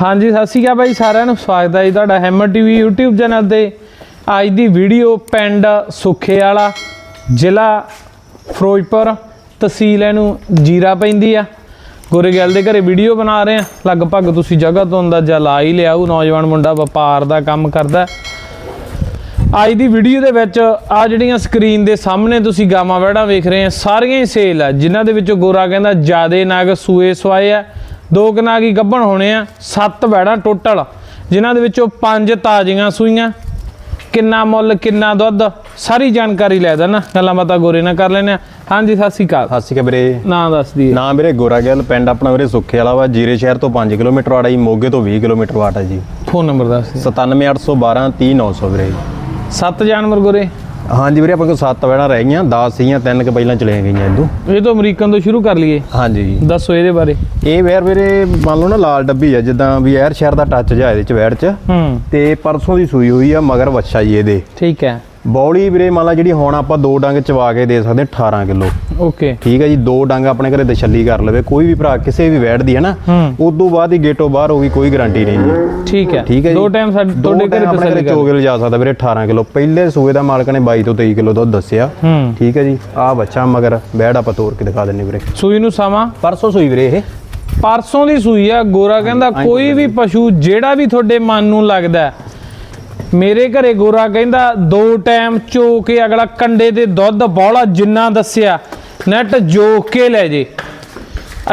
ਹਾਂਜੀ, ਸਤਿ ਸ਼੍ਰੀ ਅਕਾਲ ਬਾਈ ਸਾਰਿਆਂ ਨੂੰ। ਸਵਾਗਤ ਹੈ ਜੀ ਤੁਹਾਡਾ ਹੈਮਰ ਟੀਵੀ YouTube ਚੈਨਲ ਤੇ। ਅੱਜ ਦੀ ਵੀਡੀਓ ਪਿੰਡ ਸੁਖੇ ਵਾਲਾ ਜ਼ਿਲ੍ਹਾ ਫਿਰੋਜ਼ਪੁਰ, ਤਹਿਸੀਲ ਇਹਨੂੰ ਜੀਰਾ ਪੈਂਦੀ ਆ। ਗੋਰੇਗਲ ਦੇ ਘਰੇ ਵੀਡੀਓ ਬਣਾ ਰਹੇ ਆ। ਲਗਭਗ ਤੁਸੀਂ ਜਗ੍ਹਾ ਤੋਂ ਅੰਦਾਜ਼ਾ ਲਾ ਹੀ ਲਿਆ ਉਹ ਨੌਜਵਾਨ ਮੁੰਡਾ ਵਪਾਰ ਦਾ ਕੰਮ ਕਰਦਾ। ਅੱਜ ਦੀ ਵੀਡੀਓ ਦੇ ਵਿੱਚ ਆ ਜਿਹੜੀਆਂ ਸਕਰੀਨ ਦੇ ਸਾਹਮਣੇ ਤੁਸੀਂ ਗਾਵਾਂ ਵੜਾ ਵੇਖ ਰਹੇ ਆ, ਸਾਰੀਆਂ ਹੀ ਸੇਲ ਆ। ਜਿਨ੍ਹਾਂ ਦੇ ਵਿੱਚੋਂ ਗੋਰਾ ਕਹਿੰਦਾ, ਜਿਆਦੇ ਨਾਗ ਸੂਏ ਸਵਾਏ ਆ। ਦੋ ਕੁ ਨਾਗ ਹੀ ਗੱਭਣ ਹੋਣੇ ਆ ਸੱਤ ਵੜਾ ਟੋਟਲ ਜਿਨ੍ਹਾਂ ਦੇ ਵਿੱਚੋਂ ਪੰਜ ਤਾਜ਼ੀਆਂ ਸੂਈਆਂ। ਕਿੰਨਾ ਮੁੱਲ ਕਿੰਨਾ ਦੁੱਧ ਸਾਰੀ ਜਾਣਕਾਰੀ ਲੈ ਦੇਣਾ। ਗੱਲਾਂ ਬਾਤਾਂ ਗੋਰੇ ਨਾਲ ਕਰ ਲੈਣੇ ਆ। ਹਾਂਜੀ ਸਤਿ ਸ਼੍ਰੀ ਅਕਾਲ। ਸਤਿ ਸ਼੍ਰੀ ਅਕਾਲ ਵੀਰੇ। ਨਾਂ ਦੱਸ ਦਈਏ। ਨਾਂ ਵੀਰੇ ਗੋਰਾਗਿੱਲ ਪਿੰਡ ਆਪਣਾ ਵੀਰੇ ਸੁੱਖੇ ਵਾਲਾ ਵਾ ਜੀਰੇ ਸ਼ਹਿਰ ਤੋਂ 5 ਕਿਲੋਮੀਟਰ ਵਾੜਾ ਜੀ ਮੋਗੇ ਤੋਂ 20 ਕਿਲੋਮੀਟਰ ਵਾਟ ਹੈ ਜੀ। ਫੋਨ ਨੰਬਰ ਦੱਸ ਦਿਓ 97812 30900 ਵੀਰੇ। ਸੱਤ ਜਾਨਵਰ ਗੋਰੇ। ਹਾਂਜੀ ਵੀਰੇ ਆਪਣੇ ਕੋਲ 7 ਵੜਾ ਰਹਿ ਗਈਆਂ 10 ਸੀਗੀਆਂ ਤਿੰਨ ਕੁ ਪਹਿਲਾਂ ਚਲੇ ਗਈਆਂ ਇਦੋਂ ਇਹ ਤੋਂ ਅਮਰੀਕਨ ਤੋਂ ਸ਼ੁਰੂ ਕਰ ਲਈਏ। ਹਾਂਜੀ ਦੱਸੋ ਇਹਦੇ ਬਾਰੇ। ਇਹ ਵੇਰ ਵੀਰੇ ਮੰਨ ਲਓ ਨਾ ਲਾਲ ਡੱਬੀ ਆ ਜਿੱਦਾਂ ਵੀ ਐਰ ਸ਼ਹਿਰ ਦਾ ਟੱਚ ਜਿਹਾ ਇਹਦੇ ਚ ਵੈੜ ਚ। ਹੂੰ। ਤੇ ਪਰਸੋਂ ਦੀ ਸੂਈ ਹੋਈ ਆ ਮਗਰ ਵੱਛਾ ਜੀ ਇਹਦੇ। ਠੀਕ ਹੈ। ਬੌਲੀ ਵੀਰੇ ਮੰਨ ਲਾ ਜਿਹੜੀ ਹੁਣ ਆਪਾਂ ਦੋ ਡੰਗ ਚਵਾ ਕੇ ਦੇ ਸਕਦੇ ਹਾਂ 18 ਕਿਲੋ। ਓਕੇ। ਠੀਕ ਹੈ ਜੀ ਦੋ ਡੰਗ ਆਪਣੇ ਘਰੇ ਦਛੱਲੀ ਕਰ ਲਵੇ ਕੋਈ ਵੀ ਭਰਾ ਕਿਸੇ ਵੀ ਵੈੜ ਦੀ ਹੈ ਨਾ ਹੂੰ। ਉਦੋਂ ਬਾਅਦ ਹੀ ਗੇਟੋਂ ਬਾਹਰ ਹੋਗੀ ਕੋਈ ਗਾਰੰਟੀ ਨਹੀਂ ਜੀ ਠੀਕ ਹੈ। ਠੀਕ ਹੈ ਜੀ। ਦੋ ਟਾਈਮ ਸਾਡੇ ਤੁਹਾਡੇ ਘਰੇ ਤਸੱਲੀ ਕਰ ਚੋਗੇ ਲਿਜਾ ਸਕਦਾ ਵੀਰੇ 18 ਕਿਲੋ। ਪਹਿਲੇ ਸੂਏ ਦਾ ਮਾਲਕ ਨੇ 22 ਤੋਂ 23 ਕਿਲੋ ਦੁੱਧ ਦੱਸਿਆ। ਠੀਕ ਹੈ ਜੀ ਆਹ ਬੱਚਾ ਮਗਰ ਬੈੜ ਆਪਾਂ ਤੋੜ ਕੇ ਦਿਖਾ ਦਿੰਨੇ ਵੀਰੇ। ਸੂਈ ਨੂੰ ਸਮਾਂ? ਪਰਸੋਂ ਸੂਈ ਵੀਰੇ ਇਹ। ਪਰਸੋਂ ਦੀ ਸੂਈ ਆ ਗੋਰਾ ਕਹਿੰਦਾ ਕੋਈ ਵੀ ਪਸ਼ੂ ਜਿਹੜਾ ਵੀ ਤੁਹਾਡੇ ਮਨ ਨੂੰ ਲੱਗਦਾ ਮੇਰੇ ਘਰੇ ਗੋਰਾ ਕਹਿੰਦਾ, ਦੋ ਟਾਈਮ ਚੋ ਕੇ ਅਗਲਾ ਕੰਡੇ ਦੇ ਦੁੱਧ ਬੌਲਾ ਜਿੰਨਾ ਦੱਸਿਆ ਨੈਟ ਜੋ ਕੇ ਲੈ ਜੇ।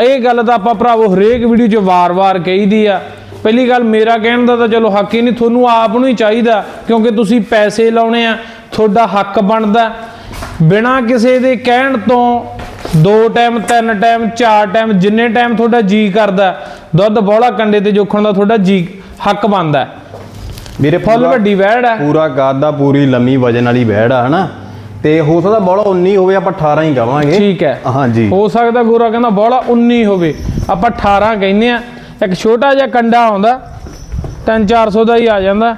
ਇਹ ਗੱਲ ਤਾਂ ਆਪਾਂ ਭਰਾਵੋ ਹਰੇਕ ਵੀਡੀਓ 'ਚ ਵਾਰ-ਵਾਰ ਕਹੀਦੀ ਆ। ਪਹਿਲੀ ਗੱਲ ਮੇਰਾ ਕਹਿਣ ਦਾ ਤਾਂ ਚਲੋ ਹੱਕ ਹੀ ਨਹੀਂ, ਤੁਹਾਨੂੰ ਆਪ ਨੂੰ ਹੀ ਚਾਹੀਦਾ, ਕਿਉਂਕਿ ਤੁਸੀਂ ਪੈਸੇ ਲਾਉਣੇ ਆ, ਤੁਹਾਡਾ ਹੱਕ ਬਣਦਾ। ਬਿਨਾ ਕਿਸੇ ਦੇ ਕਹਿਣ ਤੋਂ ਦੋ ਟਾਈਮ, ਤਿੰਨ ਟਾਈਮ, ਚਾਰ ਟਾਈਮ, ਜਿੰਨੇ ਟਾਈਮ ਤੁਹਾਡਾ ਜੀ ਕਰਦਾ, ਦੁੱਧ ਬੋਲਾ ਕੰਡੇ ਤੇ ਜੋਖਣ ਦਾ ਤੁਹਾਡਾ ਜੀ, ਹੱਕ ਬਣਦਾ। ਵੀਰੇ ਫੁੱਲ ਵੱਡੀ ਵੈੜ ਹੈ ਪੂਰਾ ਗਾਦਾ ਪੂਰੀ ਲੰਮੀ ਵਜਨ ਵਾਲੀ ਬੈੜ ਆ ਹਨਾ? ਤੇ ਹੋ ਸਕਦਾ ਬੋਲਾ 19 ਹੋਵੇ ਆਪਾਂ 18 ਹੀ ਕਵਾਂਗੇ ਠੀਕ ਹੈ। ਹਾਂਜੀ। ਹੋ ਸਕਦਾ ਗੋਰਾ ਕਹਿੰਦਾ ਬੋਲਾ 19 ਹੋਵੇ। ਆਪਾਂ 18 ਕਹਿੰਦੇ ਆ। ਇੱਕ ਛੋਟਾ ਜਿਹਾ ਕੰਡਾ ਆਉਂਦਾ 3-400 ਦਾ ਹੀ ਆ ਜਾਂਦਾ।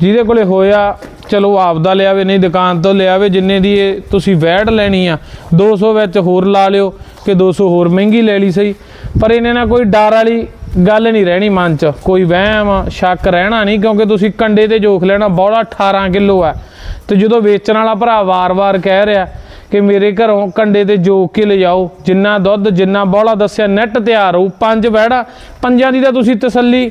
ਜਿਹਦੇ ਕੋਲੇ ਹੋਇਆ ਚਲੋ ਆਪਦਾ ਲਿਆਵੇ ਨਹੀਂ ਦੁਕਾਨ ਤੋਂ ਲਿਆਵੇ ਜਿੰਨੇ ਦੀ ਇਹ ਤੁਸੀਂ ਵੈੜ ਲੈਣੀ ਆ 200 ਵਿੱਚ ਹੋਰ ਲਾ ਲਿਓ ਕਿ 200 ਹੋਰ ਮਹਿੰਗੀ ਲੈ ਲਈ ਸਹੀ। ਪਰ ਇਹਨੇ ਨਾਲ ਕੋਈ ਡਰ ਵਾਲੀ ਗੱਲ ਨਹੀਂ ਰਹਿਣੀ ਮਨ 'ਚ। ਕੋਈ ਵਹਿਮ, ਸ਼ੱਕ ਰਹਿਣਾ ਨਹੀਂ, ਕਿਉਂਕਿ ਤੁਸੀਂ ਕੰਡੇ ਤੇ ਜੋਖ ਲੈਣਾ, ਬੋਲਾ 18 ਕਿਲੋ ਆ। ਤੇ ਜਦੋਂ ਵੇਚਣ ਵਾਲਾ ਭਰਾ ਵਾਰ-ਵਾਰ ਕਹਿ ਰਿਹਾ ਕਿ ਮੇਰੇ ਘਰੋਂ ਕੰਡੇ ਤੇ ਜੋਖ ਕੇ ਲਿਜਾਓ, ਜਿੰਨਾ ਦੁੱਧ, ਜਿੰਨਾ ਬੋਲਾ ਦੱਸਿਆ ਨੈਟ ਤਿਆਰ ਹੋਊ, ਪੰਜ ਵਹਿੜਾ, ਪੰਜਾਂ ਦੀ ਤਾਂ ਤੁਸੀਂ ਤਸੱਲੀ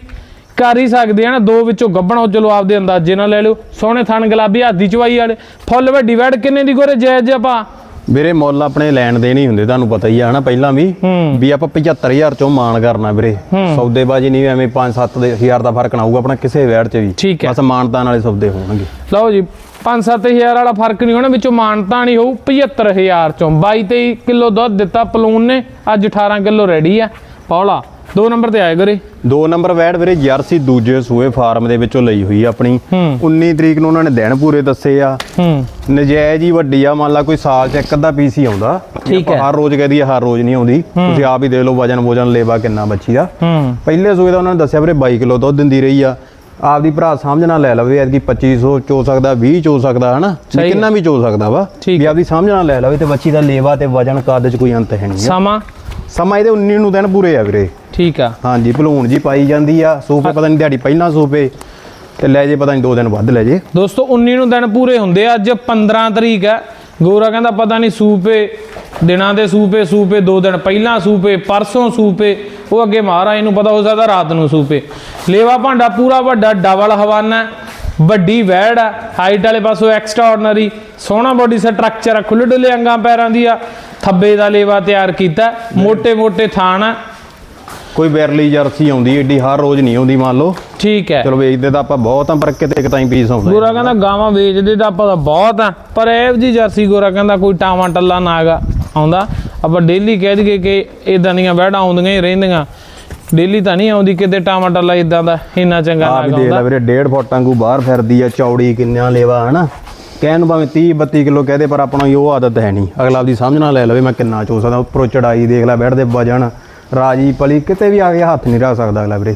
ਕਰ ਹੀ ਸਕਦੇ ਆ ਨਾ, ਦੋ ਵਿੱਚੋਂ ਗੱਬਣਾ ਉਹ ਚਲੋ ਆਪਦੇ ਅੰਦਾਜ਼ੇ ਨਾਲ ਲੈ ਲਿਓ। ਸੋਹਣੇ ਥਣ ਗੁਲਾਬੀ, ਹਾਦੀ ਚਵਾਈ ਵਾਲੇ, ਫੁੱਲ ਵੱਡੀ ਵੈੜ ਕਿੰਨੇ ਦੀ ਗੋਰੇ ਜਾਇਜ਼ ਜਿਹਾ ਪਾ। ਵੀਰੇ ਮੁੱਲ ਆਪਣੇ ਲੈਣ ਦੇ ਨਹੀਂ ਹੁੰਦੇ ਤੁਹਾਨੂੰ ਪਤਾ ਹੀ ਆ ਹਨਾ ਪਹਿਲਾਂ ਵੀ ਹੂੰ। ਵੀ ਆਪਾਂ 75000 ਚੋਂ ਮਾਨ ਕਰਨਾ ਵੀਰੇ। ਸੌਦੇਬਾਜੀ ਨਹੀਂ ਐਵੇਂ 5-7 ਦੇ ਹਜ਼ਾਰ ਦਾ ਫ਼ਰਕ ਨਾ ਆਊਗਾ ਆਪਣਾ ਕਿਸੇ ਵੈੜ 'ਚ ਵੀ। ਹੈ। ਬਸ ਮਾਨਤਾਨ ਵਾਲੇ ਸੌਦੇ ਹੋਣਗੇ। ਲਓ ਜੀ 5-7000 ਵਾਲਾ ਫ਼ਰਕ ਨਹੀਂ ਹੋਣਾ ਵਿੱਚੋਂ ਮਾਨਤਾ ਨਹੀਂ ਹੋਊ 75000 ਚੋਂ। 22-23 ਕਿਲੋ ਦੁੱਧ ਦਿੱਤਾ ਪਲੂਨ ਨੇ ਅੱਜ 18 ਕਿਲੋ ਰੈਡੀ ਆ। ਪੌਲਾ ਦੋ ਨੰਬਰ ਤੇ ਆਏ ਗਰੇ ਦੋ ਨੰਬਰ ਵੈੜ ਵੀਰੇ ਜਰਸੀ ਦੂਜੇ ਸੂਏ ਫਾਰਮ ਦੇ ਵਿੱਚੋਂ ਲਈ ਹੋਈ ਆ ਆਪਣੀ। ਹੂੰ। 19 ਤਰੀਕ ਨੂੰ ਉਹਨਾਂ ਨੇ ਦਿਨ ਪੂਰੇ ਦੱਸੇ ਆ। ਹੂੰ। ਨਜਾਇਜ਼ ਹੀ ਵੱਡੀ ਆ ਮੰਨ ਲਾ ਕੋਈ ਸਾਲ ਚ ਇੱਕ ਅੱਧਾ ਪੀਸ ਹੀ ਆਉਂਦਾ। ਠੀਕ ਹੈ। ਹਰ ਰੋਜ਼ ਕਹਦੀ ਹਰ ਰੋਜ਼ ਨਹੀਂ ਆਉਂਦੀ। ਤੁਸੀਂ ਆਪ ਹੀ ਦੇਖ ਲਓ ਵਜਨ ਵੋਜਨ ਲੇਵਾ ਕਿੰਨਾ ਬੱਚੀ ਦਾ ਹੂੰ। ਪਹਿਲੇ ਸੂਏ ਦਾ ਉਹਨਾਂ ਨੇ ਦੱਸਿਆ ਵੀਰੇ 22 ਕਿਲੋ ਦੁੱਧ ਦਿੰਦੀ ਰਹੀ ਆ। ਆਪਦੀ ਭਰਾ ਸਮਝ ਨਾਲ ਲੈ ਲਵੇ ਐਤਕੀ 2500 ਚੋ ਸਕਦਾ 20 ਚੋ ਸਕਦਾ ਹਨਾ? ਕਿੰਨਾ ਵੀ ਚੋ ਸਕਦਾ ਵਾ। ਵੀ ਆਪਦੀ ਸਮਝ ਨਾਲ ਲੈ ਲਵੇ ਤੇ ਬੱਚੀ ਦਾ ਲੇਵਾ ਤੇ ਵਜਨ ਕੱਦ ਚ ਕੋਈ ਅੰਤ ਹੈ ਨਹੀਂ ਆ। ਸਮਾਂ? ਸਮਾਂ ਇਹਦੇ 19 ਨੂੰ ਦਿਨ ਪੂਰੇ ਆ ਵੀਰੇ। ਠੀਕ ਆ। ਹਾਂਜੀ ਭਲੂਣ ਜੀ ਪਾਈ ਜਾਂਦੀ ਆ। ਸੂਪੇ ਪਤਾ ਨਹੀਂ ਦਿਹਾੜੀ ਪਹਿਲਾਂ ਸੂਪੇ ਤੇ ਲੈ ਜੇ ਪਤਾ ਨਹੀਂ 2 ਦਿਨ ਵੱਧ ਲੈ ਜੇ। ਦੋਸਤੋ 19 ਨੂੰ ਦਿਨ ਪੂਰੇ ਹੁੰਦੇ ਅੱਜ 15 ਤਰੀਕ ਹੈ ਗੋਰਾ ਕਹਿੰਦਾ ਪਤਾ ਨਹੀਂ ਸੂਪੇ ਦਿਨਾਂ ਦੇ ਸੂਪੇ ਸੂਪੇ 2 ਦਿਨ ਪਹਿਲਾਂ ਸੂਪੇ ਪਰਸੋਂ ਸੂਪੇ। ਉਹ ਅੱਗੇ ਮਹਾਰਾ ਇਹਨੂੰ ਪਤਾ ਹੋ ਸਕਦਾ ਰਾਤ ਨੂੰ ਸੂਪੇ। ਲੇਵਾ ਭਾਂਡਾ ਪੂਰਾ ਵੱਡਾ ਡਬਲ ਹਵਾਨਾ ਵੱਡੀ ਵੈੜ ਆ। ਹਾਈਟ ਵਾਲੇ ਪਾਸੋਂ ਐਕਸਟਰਾ ਆਰਡਨਰੀ ਸੋਹਣਾ ਬੋਡੀ ਸਟਰਕਚਰ ਆ ਖੁੱਲ੍ਹ ਡੁੱਲੇ ਅੰਗਾਂ ਪੈਰਾਂ ਦੀ ਆ। ਥੱਬੇ ਦਾ ਲੇਵਾ ਤਿਆਰ ਕੀਤਾ। ਮੋٹے ਮੋٹے ਥਾਣ ਆ। ਕੋਈ ਬੈਰਲੀ ਜਰਸੀ ਆਉਂਦੀ ਏਡੀ ਹਰ ਰੋਜ਼ ਨਹੀਂ ਆਉਂਦੀ ਮੰਨ ਲਓ। ਠੀਕ ਹੈ। ਚਲੋ ਵੇਚਦੇ ਤਾਂ ਆਪਾਂ ਬਹੁਤ ਆ ਪਰ ਕਿਤੇ ਇੱਕ ਤਾਂ ਹੀ ਪੀਸ ਆਉਂਦਾ। ਗੋਰਾ ਕਹਿੰਦਾ ਗਾਵਾਂ ਵੇਚਦੇ ਤਾਂ ਆਪਾਂ ਤਾਂ ਬਹੁਤ ਆ ਪਰ ਇਹ ਜੀ ਜਰਸੀ ਗੋਰਾ ਕਹਿੰਦਾ ਕੋਈ ਟਾਵਾਂ ਟੱਲਾ ਨਾਗਾ ਆਉਂਦਾ। ਆਪਾਂ ਡੇਲੀ ਕਹਿ ਦਈਏ ਕਿ ਇਦਾਂ ਦੀਆਂ ਵਹਿੜਾਂ ਆਉਂਦੀਆਂ ਹੀ ਰਹਿੰਦੀਆਂ। ਡੇਲੀ ਤਾਂ ਨਹੀਂ ਆਉਂਦੀ ਕਿਤੇ ਟਾਵਾਂ ਟੱਲਾ ਇਦਾਂ ਦਾ ਇੰਨਾ ਚੰਗਾ ਆ ਵੀ ਨਾਗ ਦੇਖ ਲੈ ਆਉਂਦਾ ਵੀਰੇ 1.5 ਫੁੱਟ ਵਾਂਗੂ ਬਾਹਰ ਫਿਰਦੀ ਆ ਚੌੜੀ ਕਿੰਨਾ ਲੇਵਾ ਹਨਾ? ਕਹਿਣ ਨੂੰ ਭਾਵੇਂ 30 32 ਕਿਲੋ ਕਹਦੇ ਪਰ ਆਪਣਾ ਉਹ ਆਦਤ ਹੈ ਨਹੀਂ। ਅਗਲਾ ਆਪਦੀ ਸਮਝ ਨਾਲ ਲੈ ਲਵੇ ਮੈਂ ਕਿੰਨਾ ਚੋ ਸਕਦਾ ਉੱਪਰੋਂ ਚੜਾਈ ਦੇਖ ਲੈ ਬੈਠਦੇ ਵਜਨ। ਰਾਜੀ ਪਲੀ ਕਿਤੇ ਵੀ ਆ ਕੇ ਹੱਥ ਨਹੀਂ ਰੱਖ ਸਕਦਾ ਅਗਲਾ ਵੀਰੇ।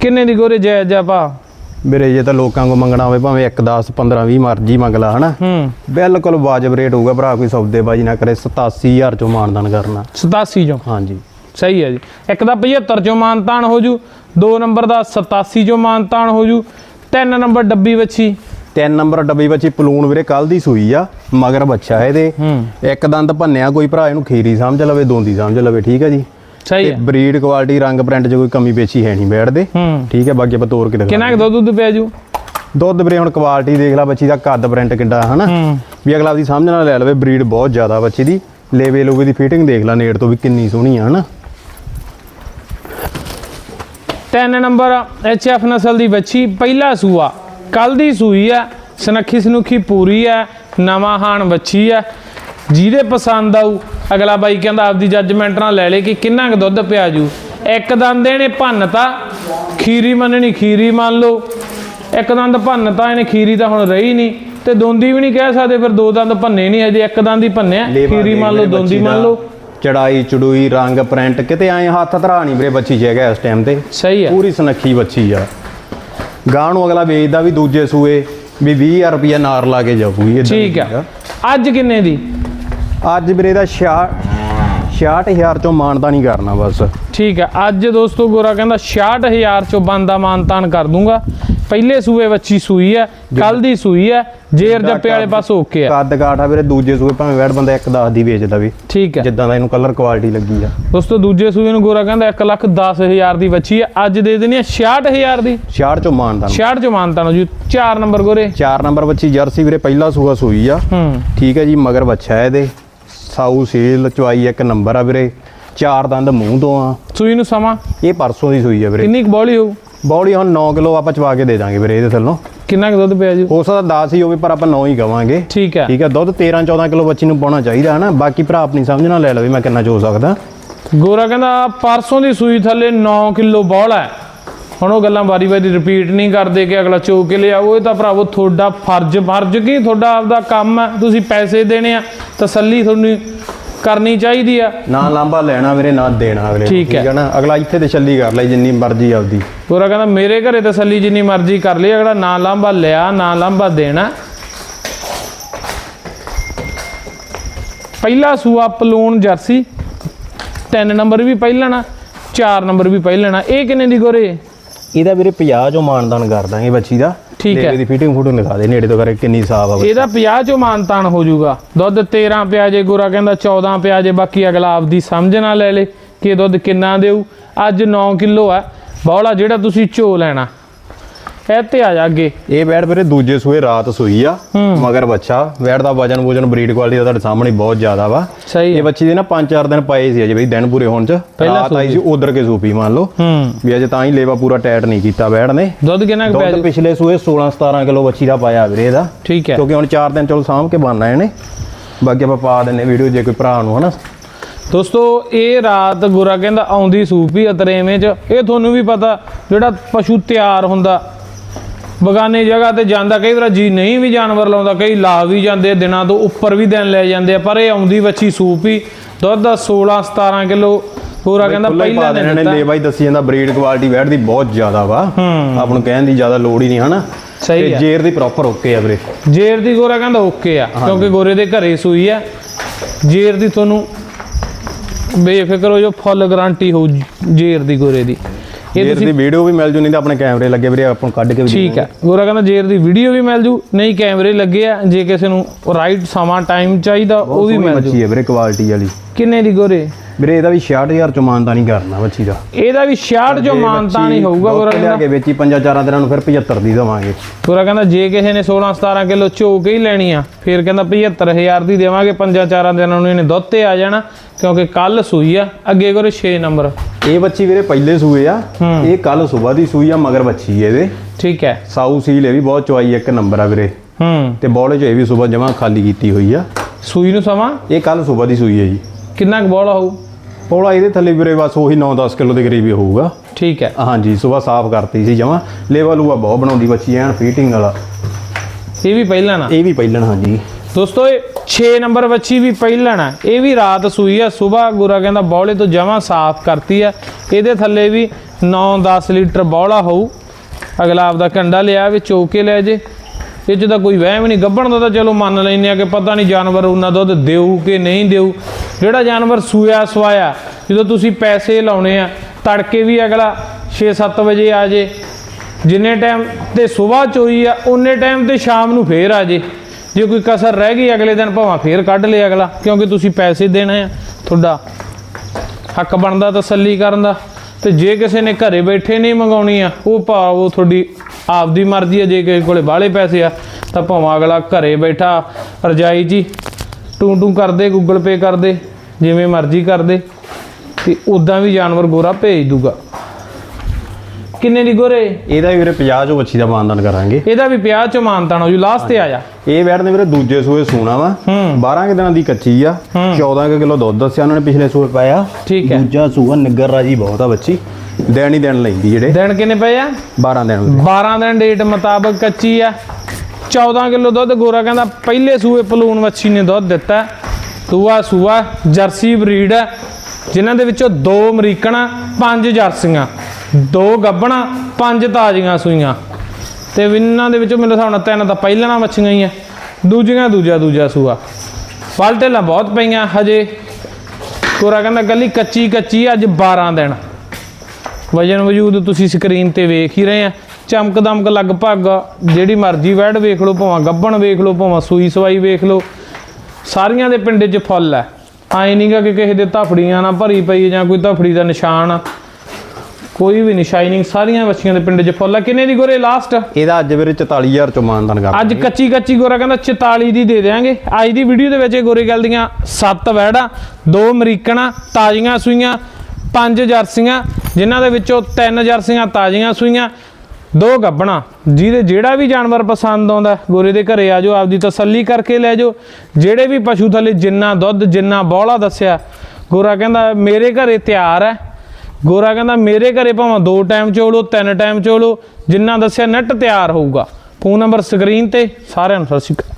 ਕਿੰਨੇ ਦੀ ਗੋਰੇ ਜਾਇਜ਼ ਜਾ ਪਾ ਵੀਰੇ ਜੇ ਤਾਂ ਲੋਕਾਂ ਕੋ ਮੰਗਣਾ ਹੋਵੇ ਭਾਵੇਂ 1 10 15 20 ਮਰਜ਼ੀ ਮੰਗ ਲਾ ਹਨਾ? ਹੂੰ। ਬਿਲਕੁਲ ਵਾਜਬ ਰੇਟ ਹੋਊਗਾ ਭਰਾ ਕੋਈ ਸੌਦੇਬਾਜੀ ਨਾ ਕਰੇ 87000 ਚੋਂ ਮਾਨਦਾਨ ਕਰਨਾ। 87 ਚੋਂ? ਹਾਂਜੀ। ਸਹੀ ਹੈ ਜੀ। ਇੱਕ ਦਾ 75 ਚੋਂ ਮਾਨਤਾਨ ਹੋ ਜੂ 2 ਨੰਬਰ ਦਾ 87 ਜੋ ਮਾਨਤਾਨ ਹੋ ਜੂ 3 ਨੰਬਰ ਡੱਬੀ ਵੱਛੀ। ਤਿੰਨ ਨੰਬਰ ਡੱਬੀ ਬੱਚੀ ਪਲੂਣ ਵੀਰੇ ਕੱਲ ਦੀ ਸੂਈ ਆ ਮਗਰ ਬੱਚਾ ਇਹਦੇ। ਇੱਕ ਦੰਦ ਭੰਨਿਆ ਕੋਈ ਭਰਾ ਇਹਨੂੰ ਖੀਰੀ ਸਮਝ ਲਵੇ ਦੋਂਦੀ ਸਮਝ ਲਵੇ ਠੀਕ ਹੈ ਜੀ? ਸਹੀ ਹੈ। ਬਰੀਡ ਕੁਆਲਿਟੀ ਰੰਗ ਪ੍ਰਿੰਟ 'ਚ ਕੋਈ ਕਮੀ ਪੇਸ਼ੀ ਹੈ ਨਹੀਂ ਬੈਠਦੇ। ਹੂੰ। ਠੀਕ ਹੈ ਬਾਕੀ ਆਪਾਂ ਤੋਰ ਕੇ ਦਿਖਾ ਕਿੰਨਾ ਦੁੱਧ ਦੁੱਧ ਪਿਆ ਜੂ? ਦੁੱਧ ਵੀਰੇ ਹੁਣ ਕੁਆਲਿਟੀ ਦੇਖ ਲੈ ਬੱਚੀ ਦਾ ਕੱਦ ਪ੍ਰਿੰਟ ਕਿੱਡਾ ਹਨਾ? ਹੂੰ। ਵੀ ਅਗਲਾ ਦੀ ਸਮਝ ਨਾਲ ਲੈ ਲਵੇ ਬਰੀਡ ਬਹੁਤ ਜ਼ਿਆਦਾ ਬੱਚੀ ਦੀ। ਲੇਵੇ ਲੋਵੇ ਦੀ ਫਿਟਿੰਗ ਦੇਖ ਲੈ ਨੇੜ ਤੋਂ ਵੀ ਕਿੰਨੀ ਸੋਹਣੀ ਆ ਹਨਾ? 3 ਨੰਬਰ ਐਫ ਨਸਲ ਦੀ ਵੱਛੀ ਪਹਿਲਾ ਸੂਆ। ਕੱਲ ਦੀ ਸੂਈ ਆ ਸਨੱਖੀ ਸਨੁਖੀ ਪੂਰੀ ਆ ਨਵਾਂ ਹਾਣ ਵੱਛੀ ਆ। ਜਿਹਦੇ ਪਸੰਦ ਆਊ ਅਗਲਾ ਬਾਈ ਕਹਿੰਦਾ ਆਪਦੀ ਜੱਜਮੈਂਟ ਨਾਲ ਲੈ ਲੇ ਕਿ ਕਿੰਨਾ ਕੁ ਦੁੱਧ ਪਿਆ ਜੂ। ਇੱਕ ਦੰਦ ਇਹਨੇ ਭੰਨਤਾ ਖੀਰੀ ਮੰਨਣੀ ਖੀਰੀ ਮੰਨ ਲਓ। ਇੱਕ ਦੰਦ ਭੰਨਤਾ ਇਹਨੇ ਖੀਰੀ ਤਾਂ ਹੁਣ ਰਹੀ ਨਹੀਂ। ਤੇ ਦੋਂਦੀ ਵੀ ਨਹੀਂ ਕਹਿ ਸਕਦੇ ਫਿਰ ਦੋ ਦੰਦ ਭੰਨੇ ਨਹੀਂ ਹਜੇ ਇੱਕ ਦੰਦ ਹੀ ਭੰਨਿਆ। ਖੀਰੀ ਮੰਨ ਲਓ ਦੋਂਦੀ ਮੰਨ। ਲਓ। ਚੜਾਈ ਚੜੂਈ ਰੰਗ ਪ੍ਰਿੰਟ ਕਿਤੇ ਐ ਹੱਥ ਧਰਾ ਨਹੀਂ ਵੀਰੇ ਬੱਚੀ ਹੈਗਾ ਇਸ ਟਾਈਮ ਤੇ। ਸਹੀ ਹੈ ਪੂਰੀ ਸੁਨੱਖੀ ਬੱਚੀ ਆ। ਗਾਂ ਨੂੰ ਅਗਲਾ ਵੇਚਦਾ ਵੀ ਦੂਜੇ ਸੂਏ ਵੀ 20000 ਰੁਪਇਆ ਨਾਰ ਲਾ ਕੇ ਜਾਊਗੀ ਠੀਕ ਆ। ਅੱਜ ਕਿੰਨੇ ਦੀ? ਅੱਜ ਵੀਰੇ ਦਾ 66000 ਚੋਂ ਮਾਨਤਾ ਨਹੀਂ ਕਰਨਾ ਬਸ। ਠੀਕ ਹੈ। ਅੱਜ ਦੋਸਤੋ ਗੋਰਾ ਕਹਿੰਦਾ 66000 ਚੋਂ ਬੰਦਾ ਮਾਨਤਾਨ ਕਰ ਦੂੰਗਾ। ਪਹਿਲੇ ਸੂਏ ਬੱਚੀ ਸੂਈ ਹੈ ਕੱਲ ਦੀ ਸੂਈ ਹੈ ਜੇਰ ਜੱਪੇ ਵਾਲੇ ਪਾਸ ਓਕੇ ਆ ਕੱਦ ਕਾਠ ਵੀਰੇ ਦੂਜੇ ਸੂਏ ਭਾਵੇਂ ਵੈੜ ਬੰਦਾ ਇੱਕ 10 ਦੀ ਵੇਚਦਾ ਵੀ। ਠੀਕ ਹੈ। ਜਿੱਦਾਂ ਦਾ ਇਹਨੂੰ ਕਲਰ ਕੁਆਲਿਟੀ ਲੱਗੀ ਆ। ਦੋਸਤੋ ਦੂਜੇ ਸੂਏ ਨੂੰ ਗੋਰਾ ਕਹਿੰਦਾ 1 ਲੱਖ 10000 ਦੀ ਬੱਚੀ ਹੈ। ਅੱਜ ਦੇ ਦੇਣੀ ਹੈ 66000 ਦੀ। 66 ਚੋਂ ਮਾਨਤਾ 66 ਚੋਂ ਮਾਨਤਾਨ ਹੋ ਜੂ। 4 ਨੰਬਰ ਗੋਰੇ। 4 ਨੰਬਰ ਬੱਚੀ ਜਰਸੀ ਵੀਰੇ ਪਹਿਲਾ ਸੂਆ ਸੂਈ ਆ। ਹੂੰ। ਠੀਕ ਹੈ ਜੀ ਮਗਰ ਹੈ ਇਹਦੇ। ਸਾਊ ਸੇਲ ਚਵਾਈ ਇੱਕ ਨੰਬਰ ਆ ਵੀਰੇ। ਚਾਰ ਦੰਦ ਮੂੰਹ ਤੋਂ ਆ। ਸੂਈ ਨੂੰ ਸਮਾਂ? ਇਹ ਪਰਸੋਂ ਦੀ ਸੂਈ ਆ ਵੀਰੇ। ਕਿੰਨੀ ਕੁ ਬੌਲੀ ਹੋਊ? ਬੌੜੀ ਹੁਣ 9 ਕਿਲੋ ਆਪਾਂ ਚਵਾ ਕੇ ਦੇ ਦਾਂਗੇ ਵੀਰੇ ਇਹਦੇ ਥੱਲੋਂ। ਕਿੰਨਾ ਕੁ ਦੁੱਧ ਪਿਆ ਜੂ? ਹੋ ਸਕਦਾ 10 ਹੀ ਹੋਵੇ ਪਰ ਆਪਾਂ 9 ਹੀ ਕਵਾਂਗੇ ਠੀਕ ਹੈ ਠੀਕ ਹੈ ਦੁੱਧ 13 14 ਕਿਲੋ ਬੱਚੀ ਨੂੰ ਪਾਉਣਾ ਚਾਹੀਦਾ ਹਨਾ। ਬਾਕੀ ਭਰਾ ਆਪਣੀ ਸਮਝ ਨਾਲ ਲੈ ਲਵੇ ਮੈਂ ਕਿੰਨਾ ਚੋ ਸਕਦਾ। ਗੋਰਾ ਕਹਿੰਦਾ ਪਰਸੋਂ ਦੀ ਸੂਈ ਥੱਲੇ 9 ਕਿਲੋ ਬੌਲਾ ਹੈ ਹੁਣ ਉਹ ਗੱਲਾਂ ਵਾਰੀ-ਵਾਰੀ ਰਿਪੀਟ ਨਹੀਂ ਕਰਦੇ ਕਿ ਅਗਲਾ ਚੋ ਕੇ ਲਿਆਓ। ਇਹ ਤਾਂ ਭਰਾਵੋ ਤੁਹਾਡਾ ਫਰਜ਼ ਫਰਜ਼ ਕੀ? ਤੁਹਾਡਾ ਆਪਦਾ ਕੰਮ ਹੈ ਤੁਸੀਂ ਪੈਸੇ ਦੇਣੇ ਆ ਤਸੱਲੀ ਤੁਹਾਨੂੰ ਕਰਨੀ ਚਾਹੀਦੀ ਆ। ਨਾ ਲਾਂਬਾ ਲੈਣਾ ਵੀਰੇ ਨਾ ਦੇਣਾ ਅਗਲੇ ਨੂੰ, ਠੀਕ ਹੈ। ਨਾ? ਅਗਲਾ ਇੱਥੇ ਤੇ ਛੱਲੀ ਕਰ ਲੈ ਜਿੰਨੀ ਮਰਜ਼ੀ ਆਪਦੀ। ਗੋਰਾ ਕਹਿੰਦਾ ਮੇਰੇ ਘਰੇ ਤਸੱਲੀ ਜਿੰਨੀ ਮਰਜ਼ੀ ਕਰ ਲਈ ਅਗਲਾ ਨਾ ਲਾਂਭਾ ਲਿਆ ਨਾ ਲਾਂਭਾ ਦੇਣਾ। ਪਹਿਲਾ ਸੂਆ ਪਲੂਨ ਜਰਸੀ 3 ਨੰਬਰ ਵੀ ਪਹਿਲਣਾ 4 ਨੰਬਰ ਵੀ ਪਹਿਲਣਾ। ਇਹ ਕਿੰਨੇ ਦੀ ਗੋਰੇ? ਇਹਦਾ ਵੀਰੇ 50 ਚੋਂ ਮਾਨਦਾਨ ਕਰ ਦਾਂਗੇ ਬੱਚੀ ਦਾ ਠੀਕ ਹੈ। ਇਹਦੀ ਫਿਟਿੰਗ ਫੂਟਿੰਗ ਦਿਖਾ ਦੇ ਨੇੜੇ ਤੋਂ ਕਰੇ ਕਿੰਨੀ ਸਾਫ਼ ਆ ਬੱਚੀ। ਇਹਦਾ 50 ਚੋਂ ਮਾਨਤਾਨ ਹੋ ਜਾਊਗਾ ਦੁੱਧ 13 ਪਿਆ ਜੇ ਗੋਰਾ ਕਹਿੰਦਾ 14 ਪਿਆ ਜੇ ਬਾਕੀ ਅਗਲਾ ਆਪਦੀ ਸਮਝ ਨਾਲ ਲੈ ਲੇ ਕਿ ਦੁੱਧ ਕਿੰਨਾ ਦੇਊ ਅੱਜ 9 ਕਿਲੋ ਆ ਬੌਲਾ ਜਿਹੜਾ ਤੁਸੀਂ ਝੋ ਲੈਣਾ ਇਹ ਤੇ ਆ ਜਾ ਅੱਗੇ। ਇਹ ਬੈੜ ਵੀਰੇ ਦੂਜੇ ਸੂਏ ਰਾਤ ਸੂਈ ਆ। ਮਗਰ ਬੱਚਾ। ਬੈੜ ਦਾ ਵਜਨ ਵਜਨ ਬਰੀਡ ਕੁਆਲਿਟੀ ਦਾ ਤੁਹਾਡੇ ਸਾਹਮਣੇ ਬਹੁਤ ਜ਼ਿਆਦਾ ਵਾ। ਇਹ ਬੱਚੀ ਦੇ ਨਾ 5-4 ਦਿਨ ਪਏ ਸੀ ਅਜੇ ਬਈ ਦਿਨ ਪੂਰੇ ਹੋਣ ਚ। ਰਾਤ ਆਈ ਸੀ ਉਧਰ ਕੇ ਸੂਪੀ ਮੰਨ ਲਓ। ਵੀ ਅਜੇ ਤਾਂ ਹੀ ਲੇਵਾ ਪੂਰਾ ਟਾਈਟ ਨਹੀਂ ਕੀਤਾ ਬੈੜ ਨੇ। ਦੁੱਧ ਕਿੰਨਾ ਕੁ ਦੁੱਧ ਪਿਛਲੇ ਸੂਏ 16-17 ਕਿਲੋ ਬੱਚੀ ਦਾ ਪਾਇਆ ਵੀਰੇ ਇਹਦਾ। ਠੀਕ ਹੈ। ਕਿਉਂਕਿ ਹੁਣ 4 ਦਿਨ ਚਲੋ ਸਾਂਭ ਕੇ ਬਣਨਾ ਇਹਨੇ। ਬਾਕੀ ਆਪਾਂ ਪਾ ਦਿੰਨੇ ਵੀਡੀਓ ਜੇ ਕੋਈ ਭਰਾ ਨੂੰ ਹਨਾ। ਦੋਸਤੋ ਇਹ ਰਾਤ ਗੋਰਾ ਕਹਿੰਦਾ ਆਉਂਦੀ ਸੂਪੀ ਅਤਰੇਵੇਂ ਚ। ਇਹ ਤੁਹਾਨੂੰ ਵੀ ਪਤਾ ਜਿਹੜਾ ਪਸ਼ੂ ਤਿਆਰ ਹੁੰਦਾ ਬਗਾਨੇ ਜਗ੍ਹਾ ਤੇ ਜਾਂਦਾ ਕਈ ਵਾਰ ਜੀ ਨਹੀਂ ਵੀ ਜਾਨਵਰ ਲਾਉਂਦਾ ਕਈ ਲਾ ਵੀ ਜਾਂਦੇ ਦਿਨਾਂ ਤੋਂ ਉੱਪਰ ਵੀ ਦਿਨ ਲੈ ਜਾਂਦੇ ਆ ਪਰ ਇਹ ਆਉਂਦੀ ਬੱਚੀ ਸੂਪੀ ਦੁੱਧ ਦਾ 16 17 ਕਿਲੋ ਗੋਰਾ ਕਹਿੰਦਾ ਹੀ ਪਹਿਲਾਂ ਦੇਣਾ ਨੇ ਇਹਨੇ ਦਿੱਤਾ। ਲੇਵਾ ਹੀ ਦੱਸੀ ਜਾਂਦਾ ਬਰੀਡ ਕੁਆਲਿਟੀ ਬੈੜ ਦੀ ਬਹੁਤ ਜ਼ਿਆਦਾ ਵਾ। ਹੂੰ। ਆਪ ਨੂੰ ਕਹਿਣ ਦੀ ਜ਼ਿਆਦਾ ਲੋੜ ਹੀ ਨਹੀਂ ਹਨਾ? ਸਹੀ ਹੈ ਜੇਰ ਦੀ ਪ੍ਰੋਪਰ ਓਕੇ ਆ ਵੀਰੇ। ਜੇਰ ਦੀ ਗੋਰਾ ਕਹਿੰਦਾ ਓਕੇ ਆ ਕਿਉਂਕਿ ਗੋਰੇ ਦੇ ਘਰੇ ਸੂਈ ਆ। ਜੇਰ ਦੀ ਤੁਹਾਨੂੰ ਬੇਫਿਕਰ ਹੋ ਜੋ ਫੁੱਲ ਗਾਰੰਟੀ ਹੋਊ ਜੇਰ ਦੀ ਗੋਰੇ ਦੀ। ਜੇਰ ਦੀ ਵੀਡੀਓ ਵੀ ਮਿਲ ਜੂ ਨਹੀਂ ਤਾਂ ਆਪਣੇ ਕੈਮਰੇ ਲੱਗੇ ਵੀਰੇ ਆਪਾਂ ਕੱਢ ਕੇ ਵੀ ਠੀਕ ਹੈ। ਗੋਰਾ ਕਹਿੰਦਾ ਜੇਰ ਦੀ ਵੀਡੀਓ ਵੀ ਮਿਲ ਜੂ ਨਹੀਂ ਕੈਮਰੇ ਲੱਗੇ ਆ ਜੇ ਕਿਸੇ ਨੂੰ ਰਾਈਟ ਸਮਾਂ ਟਾਈਮ ਚਾਹੀਦਾ ਉਹ ਵੀ ਮਿਲ ਜੂ। ਬੱਚੀ ਹੈ ਵੀਰੇ ਕੁਆਲਿਟੀ ਵਾਲੀ। ਕਿੰਨੇ ਦੀ ਗੋਰੇ? ਵੀਰੇ ਇਹਦਾ ਵੀ 66000 ਚੋਂ ਮਾਨਤਾ ਨਹੀਂ ਕਰਨਾ ਬੱਚੀ ਦਾ। ਇਹਦਾ ਵੀ 66 ਜੋ ਮਾਨਤਾ ਨਹੀਂ ਹੋਊਗਾ ਗੋਰਾ ਲਿਆ ਕੇ ਵੇਚੀ ਪੰਜਾਂ ਚਾਰਾਂ ਦਿਨਾਂ ਨੂੰ ਫਿਰ 75 ਦੀ ਦੇਵਾਂਗੇ। ਗੋਰਾ ਕਹਿੰਦਾ ਜੇ ਕਿਸੇ ਨੇ 16 17 ਕਿਲੋ ਝੋਕ ਹੀ ਲੈਣੀ ਆ ਫਿਰ ਕਹਿੰਦਾ 75000 ਦੀ ਦੇਵਾਂਗੇ ਪੰਜਾਂ ਚਾਰਾਂ ਦਿਨਾਂ ਨੂੰ ਇਹਨੇ ਦੁੱਧ ਤੇ ਆ ਜਾਣਾ ਕਿਉਂਕਿ ਕੱਲ ਸੂਈ ਆ। ਅੱਗੇ ਗੋਰੇ 6 ਨੰਬਰ। ਇਹ ਬੱਚੀ ਵੀਰੇ ਪਹਿਲੇ ਸੂਏ ਆ। ਇਹ ਕੱਲ ਸਵੇਰ ਦੀ ਸੂਈ ਆ ਮਗਰ ਬੱਚੀ ਇਹਦੇ। ਠੀਕ ਹੈ। ਸਾਊ ਸੀਲ ਇਹ ਵੀ ਬਹੁਤ ਚਵਾਈ ਇੱਕ ਨੰਬਰ ਆ ਵੀਰੇ। ਹੂੰ। ਤੇ ਬੋਲੇ ਚ ਇਹ ਵੀ ਸਵੇਰ ਜਮਾ ਖਾਲੀ ਕੀਤੀ ਹੋਈ ਆ। ਸੂਈ ਨੂੰ ਸਮਾਂ? ਇਹ ਕੱਲ ਸਵੇਰ ਦੀ ਸੂਈ ਹੈ ਜੀ। ਕਿੰਨਾ ਕੁ ਬੋਲਾ ਹੋਊ ਪੋਲਾ ਇਹਦੇ ਥੱਲੇ ਵੀਰੇ ਬਸ ਉਹੀ 9-10 ਕਿਲੋ ਦੇ ਕਰੀਬ ਹੀ ਹੋਊਗਾ। ਠੀਕ ਹੈ। ਹਾਂਜੀ ਸਵੇਰ ਸਾਫ਼ ਕਰਤੀ ਸੀ ਜਮਾ। ਲੇਵਲ ਲੂਆ ਬਹੁਤ ਬਣਾਉਂਦੀ ਬੱਚੀ ਐਨ ਫੀਟਿੰਗ ਵਾਲਾ। ਇਹ ਵੀ ਪਹਿਲਾਂ ਨਾ? ਇਹ ਵੀ ਪਹਿਲਣ ਹਾਂਜੀ। ਦੋਸਤੋ ਇਹ 6 ਨੰਬਰ ਬੱਚੀ ਵੀ ਪਹਿਲਣ ਆ ਇਹ ਵੀ ਰਾਤ ਸੂਈ ਆ ਸਵੇਰ ਗੁਰਾ ਕਹਿੰਦਾ ਬੌਲੇ ਤੋਂ ਜਮਾ ਸਾਫ਼ ਕਰਤੀ ਆ। ਇਹਦੇ ਥੱਲੇ ਵੀ 9-10 ਲੀਟਰ ਬੌਲਾ ਹੋਊ। ਅਗਲਾ ਆਪਦਾ ਕੰਡਾ ਲਿਆ ਵੀ ਚੋ ਕੇ ਲੈ ਜੇ। ਇਹ ਤਾਂ ਕੋਈ ਵਹਿਮ ਨਹੀਂ। ਗੱਭਣ ਦਾ ਤਾਂ ਚਲੋ ਮੰਨ ਲੈਂਦੇ ਆ ਕਿ ਪਤਾ ਨਹੀਂ ਜਾਨਵਰ ਉਹਨਾਂ ਦੁੱਧ ਦੇਊ ਕਿ ਨਹੀਂ ਦੇਊ। ਜਿਹੜਾ ਜਾਨਵਰ ਸੂਇਆ ਸਵਾਇਆ, ਜਦੋਂ ਤੁਸੀਂ ਪੈਸੇ ਲਾਉਣੇ ਆ, ਤੜਕੇ ਵੀ ਅਗਲਾ 6-7 ਵਜੇ ਆ ਜੇ। ਜਿੰਨੇ ਟਾਈਮ ਤੇ ਸਵੇਰ ਚੋਈ ਆ ਉਨੇ ਟਾਈਮ ਤੇ ਸ਼ਾਮ ਨੂੰ ਫੇਰ ਆ ਜੇ। ਜੇ ਕੋਈ ਕਸਰ ਰਹਿ ਗਈ, ਅਗਲੇ ਦਿਨ ਭਾਵੇਂ ਫੇਰ ਕੱਢ ਲਿਆ ਅਗਲਾ, ਕਿਉਂਕਿ ਤੁਸੀਂ ਪੈਸੇ ਦੇਣੇ ਆ। ਤੁਹਾਡਾ ਹੱਕ ਬਣਦਾ ਤਸੱਲੀ ਕਰਨ ਦਾ। ਤੇ ਜੇ ਕਿਸੇ ਨੇ ਘਰੇ ਬੈਠੇ ਨਹੀਂ ਮੰਗਾਉਣੀ ਆ, ਉਹ ਭਾਵ ਉਹ ਤੁਹਾਡੀ ਆਪਦੀ ਮਰਜ਼ੀ ਆ, ਜੇ ਕਿਸੇ ਕੋਲੇ ਬਾਹਲੇ ਪੈਸੇ ਆ, ਤਾਂ ਭਾਵੇਂ ਅਗਲਾ ਘਰੇ ਬੈਠਾ, ਰਜਾਈ ਜੀ ਟੂੰ ਟੂੰ ਕਰਦੇ ਗੂਗਲ ਪੇ ਕਰਦੇ ਜਿਵੇਂ ਮਰਜ਼ੀ ਕਰਦੇ ਤੇ ਉਦਾਂ ਵੀ ਜਾਨਵਰ ਗੋਰਾ ਭੇਜ ਦੂਗਾ। ਕਿੰਨੇ ਦੀ ਗੋਰੇ? ਇਹਦਾ ਵੀ ਵੀਰੇ 50 ਚੋਂ ਬੱਚੀ ਦਾ ਮਾਨਦਾਨ ਕਰਾਂਗੇ। ਇਹਦਾ ਵੀ ਪਿਆਹ ਚ ਮਾਨਤਾਨ ਹੋ ਜੂ ਲਾਸਟ ਤੇ ਆ ਜਾ। ਇਹ ਬੈਠ ਦੇ ਵੀਰੇ ਦੂਜੇ ਸੂਏ ਸੂਣਾ ਵਾ। ਹੂੰ। 12 ਕੁ ਦਿਨਾਂ ਦੀ ਕੱਚੀ ਆ। 14 ਕੁ ਕਿਲੋ ਦੁੱਧ ਦੱਸਿਆ ਉਹਨਾਂ ਨੇ ਪਿਛਲੇ ਸੂਏ ਪਾਇਆ ਠੀਕ ਹੈ। ਦੂਜਾ ਸੂਆ ਨਿੱਗਰ ਰਾਜੀ ਬਹੁਤ ਆ ਬੱਚੀ। ਦੇਣ ਹੀ ਦੇਣ ਲੈਂਦੀ ਜਿਹੜੇ। ਦਿਨ ਕਿੰਨੇ ਪਏ ਆ? 12 ਦਿਨ ਦੇ 12 ਦਿਨ ਡੇਟ ਮੁਤਾਬਕ ਕੱਚੀ ਆ। 14 ਕਿਲੋ ਦੁੱਧ, ਗੋਰਾ ਕਹਿੰਦਾ ਪਹਿਲੇ ਸੂਏ ਪਲੂਣ ਵੱਛੀ ਨੇ ਦੁੱਧ ਦਿੱਤਾ। ਸੂਆ ਸੂਆ ਜਰਸੀ ਬਰੀਡ ਹੈ, ਜਿਨ੍ਹਾਂ ਦੇ ਵਿੱਚੋਂ ਦੋ ਅਮਰੀਕਣਾ, ਪੰਜ ਜਰਸੀਆਂ, ਦੋ ਗੱਬਣਾ, ਪੰਜ ਤਾਜ਼ੀਆਂ ਸੂਈਆਂ। ਤੇ ਇਹਨਾਂ ਦੇ ਵਿੱਚੋਂ ਮੈਨੂੰ ਹਿਸਾਬ ਨਾਲ ਤਿੰਨ ਤਾਂ ਪਹਿਲਾਂ ਮੱਛੀਆਂ ਹੀ ਆ ਦੂਜੀਆਂ ਦੂਜਾ ਦੂਜਾ ਸੂਆ। ਪਲਟੇਲਾਂ ਬਹੁਤ ਪਈਆਂ ਹਜੇ। ਗੋਰਾ ਕਹਿੰਦਾ ਗੱਲੀ ਕੱਚੀ ਕੱਚੀ ਅੱਜ 12 ਦਿਨ। ਵਜਨ ਵਜੂਦ ਤੁਸੀਂ ਸਕਰੀਨ ਤੇ ਵੇਖ ਹੀ ਰਹੇ ਆ। ਚਮਕ ਦਮਕ ਲਗਭਗ ਜਿਹੜੀ ਮਰਜ਼ੀ ਵੈੜ ਵੇਖ ਲਓ ਭਾਵੇਂ ਗੱਬਣ ਵੇਖ ਲਓ ਭਾਵੇਂ ਸੂਈ ਸਵਾਈ ਵੇਖ ਲਓ ਸਾਰੀਆਂ ਦੇ ਪਿੰਡੇ 'ਚ ਫੁੱਲ ਹੈ। ਆਏ ਨਹੀਂਗਾ ਕਿ ਕਿਸੇ ਦੇ ਧਫੜੀਆਂ ਨਾਲ ਭਰੀ ਪਈ ਜਾਂ ਕੋਈ ਧਫੜੀ ਦਾ ਨਿਸ਼ਾਨ। ਆ ਕੋਈ ਵੀ ਨਹੀਂ ਸ਼ਾਈਨਿੰਗ ਸਾਰੀਆਂ ਬੱਚੀਆਂ ਦੇ ਪਿੰਡੇ 'ਚ ਫੁੱਲ ਹੈ। ਕਿੰਨੇ ਦੀ ਗੋਰੇ ਲਾਸਟ ਇਹਦਾ ਅੱਜ ਵੀਰੇ 44000 ਚੋਂ ਮਾਨਦਾਨ ਕਰ ਅੱਜ ਕੱਚੀ ਕੱਚੀ ਗੋਰਾ ਕਹਿੰਦਾ 44 ਦੀ ਦੇ ਦੇਾਂਗੇ ਅੱਜ ਦੀ ਵੀਡੀਓ ਦੇ ਵਿੱਚ ਇਹ ਗੋਰੇ ਗੱਲ ਦੀਆਂ 7 ਵੈੜਾਂ ਦੋ ਅਮਰੀਕਨਾਂ ਤਾਜ਼ੀਆਂ ਸੂਈਆਂ ਪੰਜ ਜਰਸੀਆਂ ਜਿਨ੍ਹਾਂ ਦੇ ਵਿੱਚੋਂ ਤਿੰਨ ਜਰਸੀਆਂ ਤਾਜ਼ੀਆਂ ਸੂਈਆਂ ਦੋ ਗੱਬਣਾ, ਜਿਹਦੇ ਜਿਹੜਾ ਵੀ ਜਾਨਵਰ ਪਸੰਦ ਆਉਂਦਾ, ਗੋਰੇ ਦੇ ਘਰੇ ਆ ਜਾਓ, ਆਪਦੀ ਤਸੱਲੀ ਕਰਕੇ ਲੈ ਜਾਓ। ਜਿਹੜੇ ਵੀ ਪਸ਼ੂ ਥੱਲੇ ਜਿੰਨਾ ਦੁੱਧ, ਜਿੰਨਾ ਬੋਲਾ ਦੱਸਿਆ, ਗੋਰਾ ਕਹਿੰਦਾ, ਮੇਰੇ ਘਰੇ ਤਿਆਰ ਹੈ। ਗੋਰਾ ਕਹਿੰਦਾ, ਮੇਰੇ ਘਰੇ ਭਾਵੇਂ ਦੋ ਟਾਈਮ ਚੋਲੋ ਤਿੰਨ ਟਾਈਮ ਚੋਲੋ ਜਿੰਨਾ ਦੱਸਿਆ ਨੈਟ ਤਿਆਰ ਹੋਊਗਾ। ਫੋਨ ਨੰਬਰ ਸਕਰੀਨ ਤੇ ਸਾਰਿਆਂ ਨੂੰ ਸਤਿ ਸ਼੍ਰੀ ਅਕਾਲ।